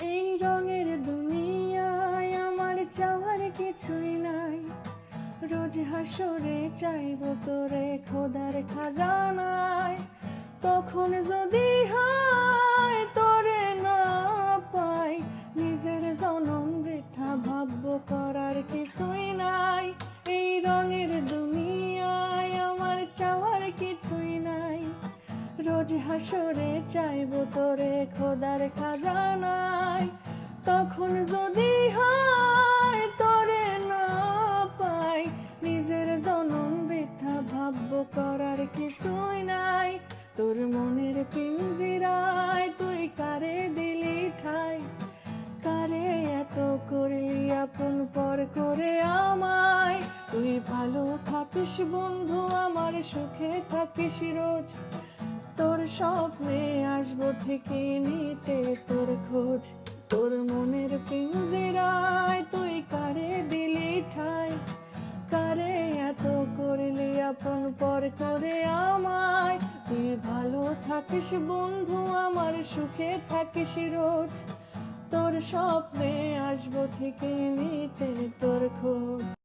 এই রঙের দুনিয়ায় আমার চাওয়ার কিছুই নাই। রোজ হাসরে চাইব তোরে খোদার খাজানায়। তখন যদি হয় তোরে না পাই, নিজের জনম বৃথা ভাব্য করার কিছুই নাই। এই রঙের দুনিয়ায় আমার চাওয়ার কিছুই নাই। রোজ হাসরে চাইব তোরে খোদার খাজানায়। তখন যদি হয় তোরে না পাই, নিজের জনম বৃথা ভাব্য করার কিছুই নাই। তোর মনের পিঞ্জিরায় তুই কারে দিলি ঠাই? কারে এত করলি আপন পর করে আমায়? তুই ভালো থাকিস বন্ধু, আমার সুখে থাকিস রোজ। তোর স্বপ্নে আসব থেকে নিতে তোর খোঁজ। তোর মনের পিঞ্জিরায় তুই কারে দিলি ঠাই? কারে এত করলি আপন পর করে আমায়? তুই ভালো থাকিস বন্ধু, আমার সুখে থাকিস রোজ। তোর স্বপ্নে আসব থেকে নিতে তোর খোঁজ।